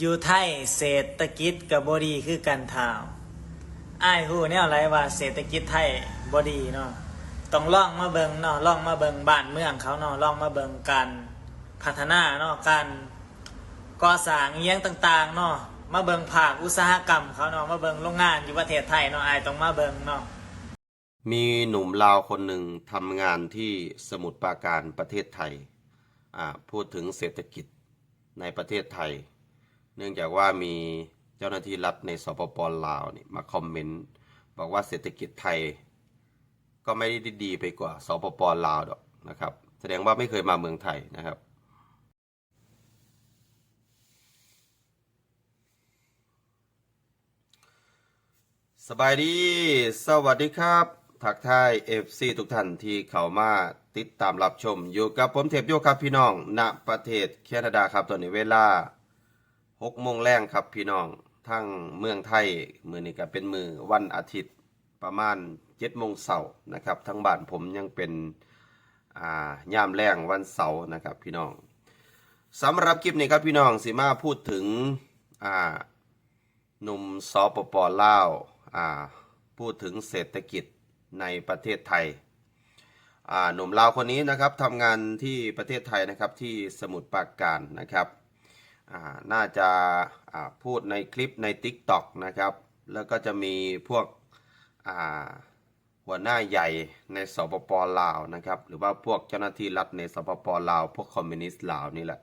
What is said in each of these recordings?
อยู่ไทยเศรษฐกิจกับบดีคือกันทาวอ้ายฮู้แนวไรว่าเศรษฐกิจไทยบดีเนาะต้องล่องมาเบิงเนาะล่องมาเบิงบ้านเมืองเขาเนาะล่องมาเบิงการพัฒนาเนาะการก่อสร้างอิหยังต่างๆเนาะมาเบิงภาคอุตสาหกรรมเขาเนาะมาเบิงโรงงานอยู่ประเทศไทยเนาะอ้ายต้องมาเบิงเนาะมีหนุ่มลาวคนหนึ่งทำงานที่สมุทรปราการประเทศไทยอ่าพูดถึงเศรษฐกิจในประเทศไทย เนื่องจากว่ามีเจ้าหน้าที่รัฐในสปปลาวนี่มาคอมเมนต์บอกว่าเศรษฐกิจไทย ก็ไม่ได้ดีไปกว่าสปปลาวดอกนะครับ แสดงว่าไม่เคยมาเมืองไทยนะครับสบายดี สวัสดีครับ ทักทาย FC ทุกท่านที่เข้ามาติดตามรับชม อยู่กับผมเทพโยครับพี่น้องณประเทศแคนาดาครับตอนนี้เวลา 6โมงแรงครับพี่น้องทั้งเมืองไทยมือนี้ก็เป็นมือวันอาทิตย์ประมาณ7โมงเสาร์นะครับทั้งบ้านผมยังเป็นอ่ายามแรงวันเสาร์นะครับพี่น้องสำหรับคลิปนี้ครับพี่น้องสิมาพูดถึงอ่าหนุ่มสปปลาวอ่าพูดถึงเศรษฐกิจในประเทศไทยอ่าหนุ่มลาวคนนี้นะครับทำงานที่ประเทศไทยนะครับที่สมุทรปราการนะครับ น่าจะพูดในคลิปใน TikTok นะครับ แล้วก็จะมีพวกหัวหน้าใหญ่ในสปปลาวนะครับ หรือว่าพวกเจ้าหน้าที่รัฐในสปปลาว พวกคอมมิวนิสต์ลาวนี่แหละ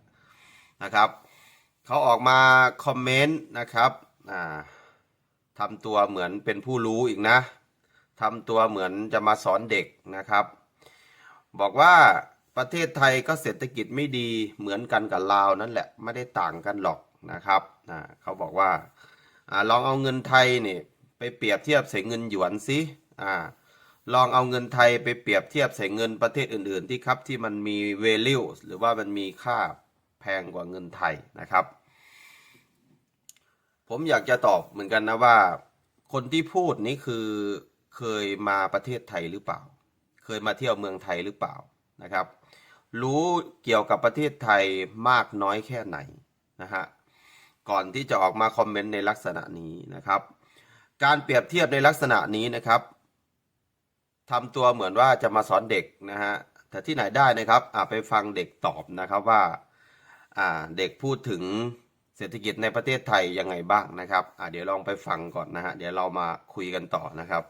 นะครับเขาออกมาคอมเมนต์นะครับทำตัวเหมือนเป็นผู้รู้อีกนะทำตัวเหมือนจะมาสอนเด็กนะครับ บอกว่า ประเทศไทยก็เศรษฐกิจไม่ดีเหมือนกันกับลาวนั่นแหละไม่ได้ต่างกันหรอกนะครับอ่าเขาบอกว่าอลองเอาเงินไทยนี่ไปเปรียบเทียบใส่เงินหยวนสิอ่าลองเอาเงินไทยไปเปรียบเทียบใส่เงินประเทศอื่น ๆ ที่ครับที่มันมี value หรือว่ามันมีค่าแพงกว่าเงินไทยนะครับ ผมอยากจะตอบเหมือนกันนะว่า คนที่พูดนี้คือเคยมาประเทศไทยหรือเปล่า เคยมาเที่ยวเมืองไทยหรือเปล่า นะครับ รู้เกี่ยวกับประเทศไทยมากน้อยแค่ไหนนะฮะก่อนที่จะออกมาคอมเมนต์ในลักษณะนี้นะครับ การเปรียบเทียบในลักษณะนี้นะครับทำตัวเหมือนว่าจะมาสอนเด็กนะฮะแต่ที่ไหนได้นะครับอ่าไปฟังเด็กตอบนะครับว่าอ่าเด็กพูดถึงเศรษฐกิจในประเทศไทยยังไงบ้างนะครับอ่าเดี๋ยวลองไปฟังก่อนนะฮะเดี๋ยวเรามาคุยกันต่อนะครับ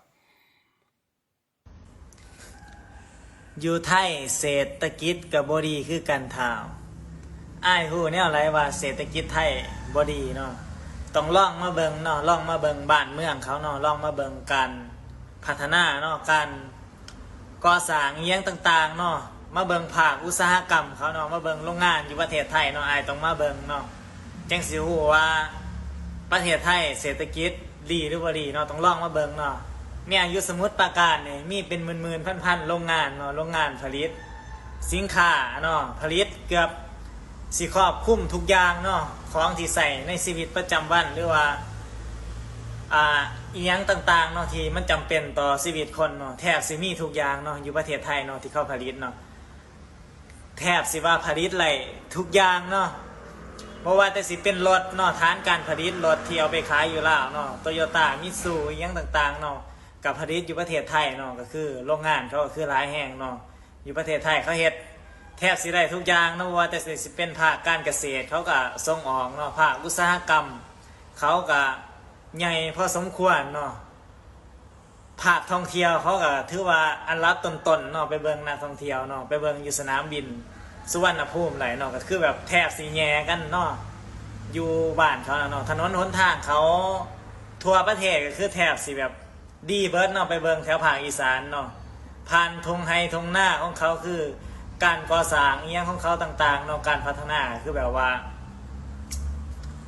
อยู่ไทยเศรษฐกิจกับบดีคือกันทาวอ้ายฮู้แนวไรว่าเศรษฐกิจไทยบดีเนาะต้องล่องมาเบิงเนาะล่องมาเบิงบ้านเมืองเขาเนาะล่องมาเบิงการพัฒนาเนาะการก่อสร้างอิหยังต่างๆเนาะมาเบิงภาคอุตสาหกรรมเขาเนาะมาเบิงโรงงานอยู่ประเทศไทยเนาะไอ้ต้องมาเบิงเนาะจังสิฮู้ว่าประเทศไทยเศรษฐกิจดีหรือบ่ดีเนาะต้องล่องมาเบิงเนาะ เมียอยู่สมุทรปราการเนี่ยมีเป็นหมื่นๆพันๆโรงงานเนาะโรงงานผลิต สินค้าเนาะผลิตเกือบสิครอบคลุมทุกอย่างเนาะของที่ใส่ในชีวิตประจำวันหรือว่าอ่าอียังต่างๆเนาะที่มันจำเป็นต่อชีวิตคนเนาะแทบสิมีทุกอย่างเนาะอยู่ประเทศไทยเนาะที่เขาผลิตเนาะแทบสิว่าผลิตไรทุกอย่างเนาะเพราะว่าแต่สิเป็นรถเนาะฐานการผลิตรถที่เอาไปขายอยู่แล้วเนาะโตโยต้ามิตซูอียังต่างๆเนาะ กับผลิตอยู่ประเทศไทยเนาะก็คือโรงงานเขาก็คือหลายแห่งเนาะอยู่ประเทศไทยเขาเฮ็ดแทบสิได้ทุกอย่างนะว่าแต่สิเป็นภาคการเกษตรเขาก็ส่งออกเนาะภาคอุตสาหกรรม เขาก็ใหญ่พอสมควรเนาะภาคท่องเที่ยวเขาก็ถือว่าอันรับตนๆเนาะไปเบิ่งนักท่องเที่ยวเนาะไปเบิ่งอยู่สนามบินสุวรรณภูมิไหลเนาะก็คือแบบแทบสีแยกันเนาะอยู่บ้านเขาเนาะถนนหนทางเขาทั่วประเทศก็คือแทบสิแบบ ดีเบิร์ดเนาะไปเบิงแถวภาคอีสานเนาะผ่านทงไฮทงหน้าของเขาคือ การก่อสร้างเอียของเขาต่างๆเนาะการพัฒนาคือแบบว่า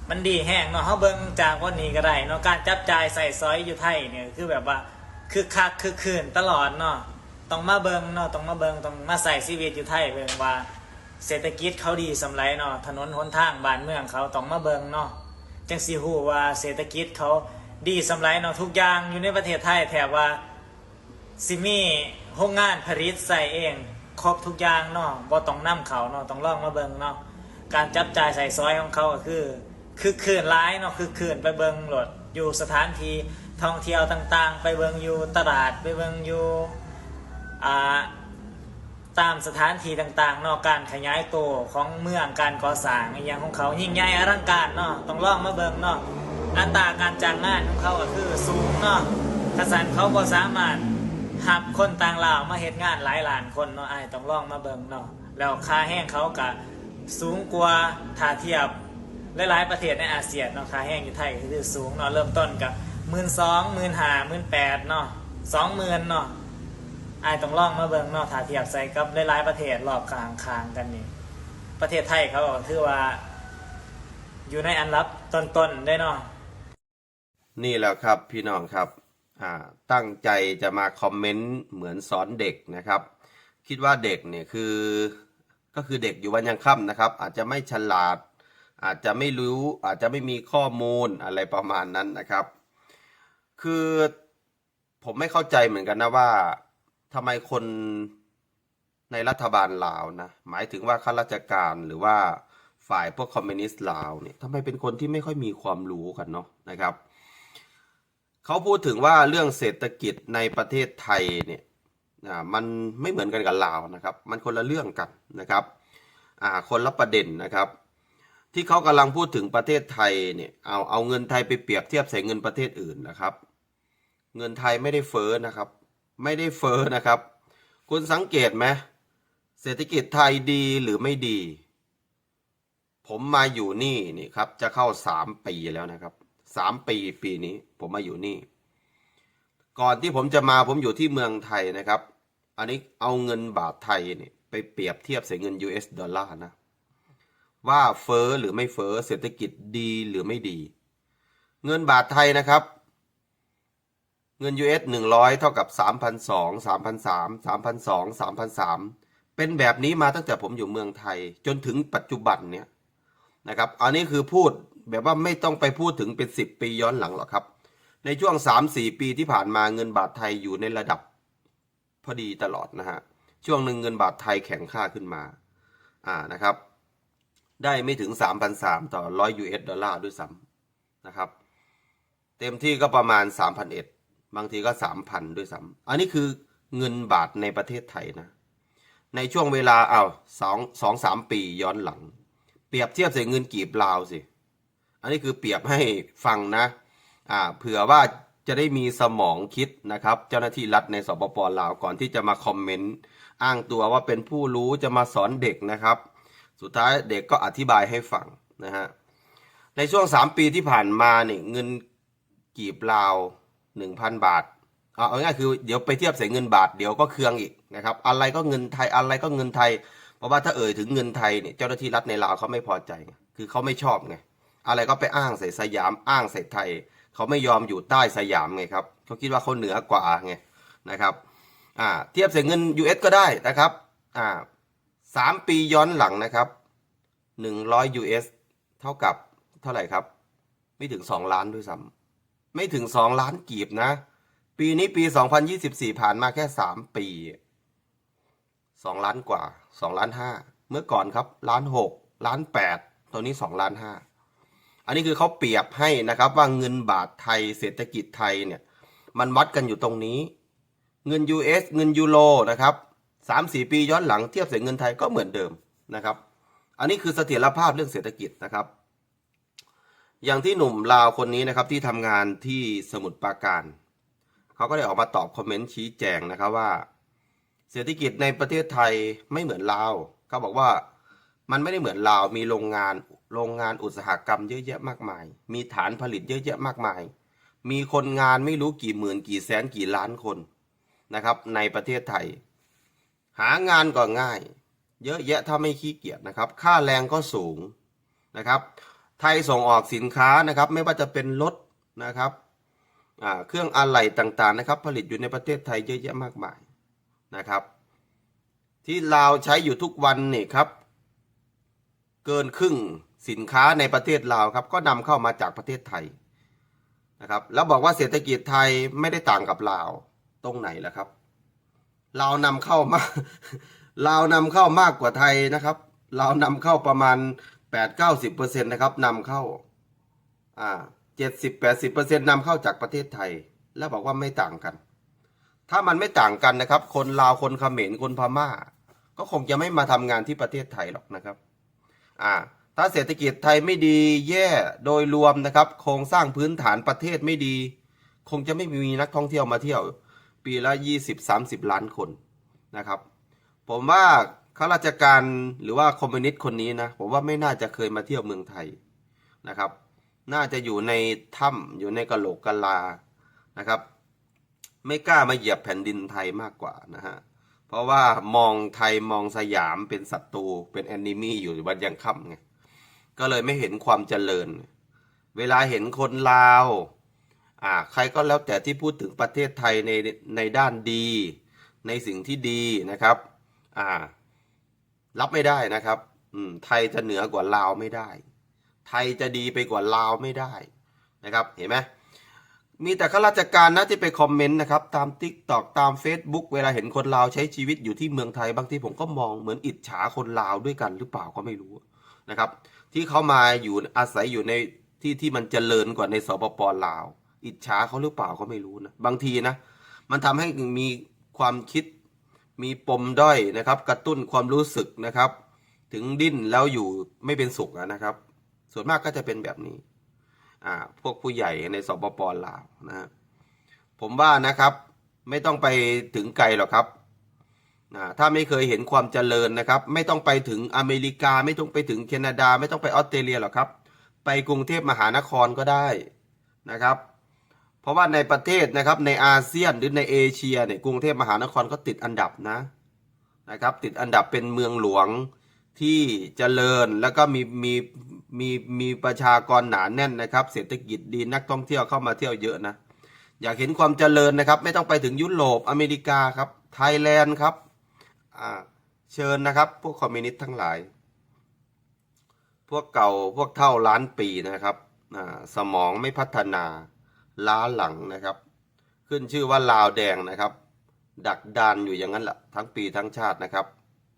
มันดีแห้งเนาะเขาเบิงจากวันนี้ก็ได้เนาะการจับจ่ายใส่ซอยอยู่ไทยเนี่ยคือแบบว่าคือคักคือคืนตลอดเนาะต้องมาเบิงเนาะต้องมาเบิงต้องมาใส่ชีวิตอยู่ไทยเบิงว่า เศรษฐกิจเขาดีสำไรเนาะถนนหนทางบ้านเมืองเขาต้องมาเบิงเนาะจังสีหูว่าเศรษฐกิจเขา ดีสำไรเนาะทุกอย่างอยู่ในประเทศไทยแถบว่าซิมีโรงงานผลิตใส่เอง ครบทุกอย่างเนาะบ่ต้องนํเขาเนาะต้องลองมาเบิ่งเนาะการจับจ่ายใส่ซอยของเขาก็คือ คือคืนร้ายเนาะคือคืนไปเบิงโหลดอยู่สถานที่ท่องเที่ยวต่างๆ ไปเบิงอยู่ตลาดไปเบิงอยู่อ่าตามสถานที่ต่างๆเนาะการขยายตัวของเมืองการก่อสร้างอย่างของเขายิ่งใหญ่อลังการเนาะต้องลองมาเบิงเนาะ อัตราการจ้างงานของเขาก็คือสูงเนาะกษัตริย์เขาบ่สามารถหับคนต่างลาวมาเฮ็ดงานหลายล้านคนเนาะไอ้ต้องลองมาเบิงเนาะแล้วค่าแห้งเขาก็สูงกว่าถ้าเทียบหลายๆประเทศในอาเซียนเนาะค่าแห้งอยู่ไทยก็คือสูงเนาะเริ่มต้นกับหมื่นสองหมื่นห้าหมื่นแปดเนาะสองหมื่นเนาะไอายต้องลองมาเบิ่งเนาะถ้าเทียบใส่กับหลายๆประเทศรอบกลางคางกันนี่ประเทศไทยเขาก็ถือว่า อยู่ในอันดับต้นๆได้เนาะ นี่แหละครับพี่น้องครับตั้งใจจะมาคอมเมนต์เหมือนสอนเด็กนะครับ คิดว่าเด็กเนี่ยคือก็คือเด็กอยู่วันยังค่ำนะครับ อาจจะไม่ฉลาด อาจจะไม่รู้อาจจะไม่มีข้อมูลอะไรประมาณนั้นนะครับ คือผมไม่เข้าใจเหมือนกันนะว่าทำไมคนในรัฐบาลลาวนะหมายถึงว่าข้าราชการหรือว่าฝ่ายพวกคอมมิวนิสต์ลาวเนี่ยทำไมเป็นคนที่ไม่ค่อยมีความรู้กันเนาะนะครับ เขาพูดถึงว่าเรื่องเศรษฐกิจในประเทศไทยเนี่ยอ่ามันไม่เหมือนกันกับลาวนะครับ มันคนละเรื่องกันนะครับอ่าคนละประเด็นนะครับ ที่เขากำลังพูดถึงประเทศไทยเนี่ยเอาเอาเงินไทยไปเปรียบเทียบใส่เงินประเทศอื่นนะครับ เงินไทยไม่ได้เฟ้อนะครับ ไม่ได้เฟ้อนะครับ คุณสังเกตไหมเศรษฐกิจไทยดีหรือไม่ดี ผมมาอยู่นี่นี่ครับจะเข้าสามปีแล้วนะครับ สามปีปีนี้ผมมาอยู่นี่ ก่อนที่ผมจะมาผมอยู่ที่เมืองไทยนะครับ อันนี้เอาเงินบาทไทยเนี่ยไปเปรียบเทียบใส่เงิน US ดอลลาร์นะ ว่าเฟ้อหรือไม่เฟ้อเศรษฐกิจดีหรือไม่ดี เงินบาทไทยนะครับ เงิน US 100 เท่ากับ 3,200 3,300 3,200 3,300 เป็นแบบนี้มาตั้งแต่ผมอยู่เมืองไทย จนถึงปัจจุบันเนี่ย นะครับ อันนี้คือพูดแบบว่าไม่ต้องไปพูดถึงเป็น 10 ปีย้อนหลังหรอกครับ ในช่วง 3-4 ปีที่ผ่านมาเงินบาทไทยอยู่ในระดับพอดีตลอดนะฮะ ช่วงหนึ่งเงินบาทไทยแข็งค่าขึ้นมา อ่านะครับ ได้ไม่ถึง 3,300 ต่อ 100 US ดอลลาร์ด้วยซ้ำนะครับ เต็มที่ก็ประมาณ 3,001บางทีก็ 3,000 ด้วยซ้ำอันนี้คือเงินบาทในประเทศไทยนะ ในช่วงเวลาเอาสองสองสามปีย้อนหลัง เปรียบเทียบใส่เงินกีบลาวสิ อันนี้คือเปรียบให้ฟังนะ อ่า เผื่อว่าจะได้มีสมองคิดนะครับ เจ้าหน้าที่รัฐในสปปลาวก่อนที่จะมาคอมเมนต์อ้างตัวว่าเป็นผู้รู้จะมาสอนเด็กนะครับ สุดท้ายเด็กก็อธิบายให้ฟังนะฮะ ในช่วง 3 ปีที่ผ่านมาเนี่ยเงินกีบลาว 1,000 บาท เอาเอาง่ายๆคือเดี๋ยวไปเทียบใส่เงินบาทเดี๋ยวก็เคืองอีกนะครับ อะไรก็เงินไทยอะไรก็เงินไทย เพราะว่าถ้าเอ่ยถึงเงินไทยเนี่ยเจ้าหน้าที่รัฐในลาวเขาไม่พอใจ คือเขาไม่ชอบไงอะไรก็ไปอ้างใส่สยามอ้างใส่ไทย เขาไม่ยอมอยู่ใต้สยามไงครับเขาคิดว่าเขาเหนือกว่าไงนะครับอ่าเทียบใส่เงิน US ก็ได้นะครับอ่าสามปีย้อนหลังนะครับหนึ่งร้อย US เท่ากับเท่าไหร่ครับ ไม่ถึงสองล้านด้วยซ้ำไม่ถึงสองล้านกีบนะ ปีนี้ปีสองพันยี่สิบสี่ผ่านมาแค่สามปีสองล้านกว่า สองล้านห้าเมื่อก่อนครับล้านหกล้านแปดตอนนี้สองล้านห้าอันนี้คือเขาเปรียบให้นะครับว่าเงินบาทไทยเศรษฐกิจไทยเนี่ยมันวัดกันอยู่ตรงนี้ เงิน US เงินยูโรนะครับสามสี่ปีย้อนหลังเทียบใส่เงินไทยก็เหมือนเดิมนะครับ อันนี้คือเสถียรภาพเรื่องเศรษฐกิจนะครับ อย่างที่หนุ่มลาวคนนี้นะครับที่ทำงานที่สมุทรปราการเขาก็ได้ออกมาตอบคอมเมนต์ชี้แจงนะครับว่า เศรษฐกิจในประเทศไทยไม่เหมือนลาวเขาบอกว่ามันไม่ได้เหมือนลาวมีโรงงานโรงงานอุตสาหกรรมเยอะแยะมากมาย มีฐานผลิตเยอะแยะมากมาย มีคนงานไม่รู้กี่หมื่นกี่แสนกี่ล้านคนนะครับ ในประเทศไทย หางานก็ง่าย เยอะแยะถ้าไม่ขี้เกียจนะครับ ค่าแรงก็สูงนะครับ ไทยส่งออกสินค้านะครับ ไม่ว่าจะเป็นรถนะครับเครื่องอะไหล่ต่างๆนะครับ ผลิตอยู่ในประเทศไทยเยอะแยะมากมาย นะครับ ที่ลาวใช้อยู่ทุกวันนี่ครับ เกินครึ่งสินค้าในประเทศลาวครับ ก็นำเข้ามาจากประเทศไทยนะครับ แล้วบอกว่าเศรษฐกิจไทยไม่ได้ต่างกับลาวตรงไหนล่ะครับเราวนำเข้ามาเราวนำเข้ามากกว่าไทยนะครับเราวนำเข้าประมาณ8-90%นะครับนำเข้าอ่าเจ็ดสิบแปดสิบเปอร์เซ็นต์นำเข้าจากประเทศไทย แล้วบอกว่าไม่ต่างกัน ถ้ามันไม่ต่างกันนะครับ คนลาวคนเขมรคนพม่า ก็คงจะไม่มาทำงานที่ประเทศไทยหรอกนะครับอ่าถ้าเศรษฐกิจไทยไม่ดีแย่โดยรวมนะครับ โครงสร้างพื้นฐานประเทศไม่ดี คงจะไม่มีนักท่องเที่ยวมาเที่ยว ปีละยี่สิบสามสิบล้านคนนะครับ ผมว่าข้าราชการหรือว่าคอมมิวนิสต์คนนี้นะผมว่าไม่น่าจะเคยมาเที่ยวเมืองไทยนะครับ น่าจะอยู่ในถ้ำอยู่ในกะโหลกกะลานะครับ ไม่กล้ามาเหยียบแผ่นดินไทยมากกว่านะฮะ เพราะว่ามองไทยมองสยามเป็นศัตรูเป็นแอนนิมีอยู่วันยังค่ำไง ก็เลยไม่เห็นความเจริญ เวลาเห็นคนลาว อ่า ใครก็แล้วแต่ที่พูดถึงประเทศไทยในในด้านดี ในสิ่งที่ดีนะครับ อ่า รับไม่ได้นะครับ อืม ไทยจะเหนือกว่าลาวไม่ได้ ไทยจะดีไปกว่าลาวไม่ได้นะครับ เห็นไหม มีแต่ข้าราชการนะที่ไปคอมเมนต์นะครับ ตาม t ิ k t o k ตาม Facebook เวลาเห็นคนลาวใช้ชีวิตอยู่ที่เมืองไทย บางทีผมก็มองเหมือนอิจฉาคนลาวด้วยกันหรือเปล่าก็ไม่รู้นะครับ ที่เขามาอยู่อาศัยอยู่ในที่ที่มันเจริญกว่าในสปปลาว อิจฉาเขาหรือเปล่าก็ไม่รู้นะบางทีนะ มันทำให้มีความคิดมีปมด้อยนะครับ กระตุ้นความรู้สึกนะครับ ถึงดิ้นแล้วอยู่ไม่เป็นสุขนะครับ ส่วนมากก็จะเป็นแบบนี้ พวกผู้ใหญ่ในสปปลาวนะฮะผมว่านะครับไม่ต้องไปถึงไกลหรอกครับถ้าไม่เคยเห็นความเจริญนะครับ ไม่ต้องไปถึงอเมริกา ไม่ต้องไปถึงแคนาดา ไม่ต้องไปออสเตรเลียหรอกครับ ไปกรุงเทพมหานครก็ได้นะครับ เพราะว่าในประเทศนะครับในอาเซียนหรือในเอเชียเนี่ยกรุงเทพมหานครก็ติดอันดับนะนะครับ ติดอันดับเป็นเมืองหลวงที่เจริญแล้วก็มีมี มีมีประชากรหนาแน่นนะครับ เศรษฐกิจดีนักท่องเที่ยวเข้ามาเที่ยวเยอะนะ อยากเห็นความเจริญนะครับ ไม่ต้องไปถึงยุโรปอเมริกาครับไทยแลนด์ครับเชิญนะครับ พวกคอมมิวนิสต์ทั้งหลาย พวกเก่าพวกเท่าล้านปีนะครับสมองไม่พัฒนาล้าหลังนะครับ ขึ้นชื่อว่าลาวแดงนะครับ ดักดานอยู่อย่างนั้นแหละทั้งปีทั้งชาตินะครับ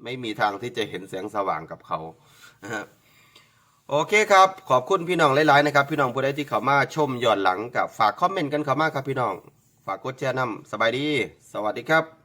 ไม่มีทางที่จะเห็นแสงสว่างกับเขานะฮะ โอเคครับ ขอบคุณพี่น้องหลายๆนะครับ พี่น้องผู้ใดที่เข้ามาชมย้อนหลังกับฝากคอมเมนต์กันเข้ามาครับพี่น้อง ฝากกดแชร์นำสบายดี สวัสดีครับ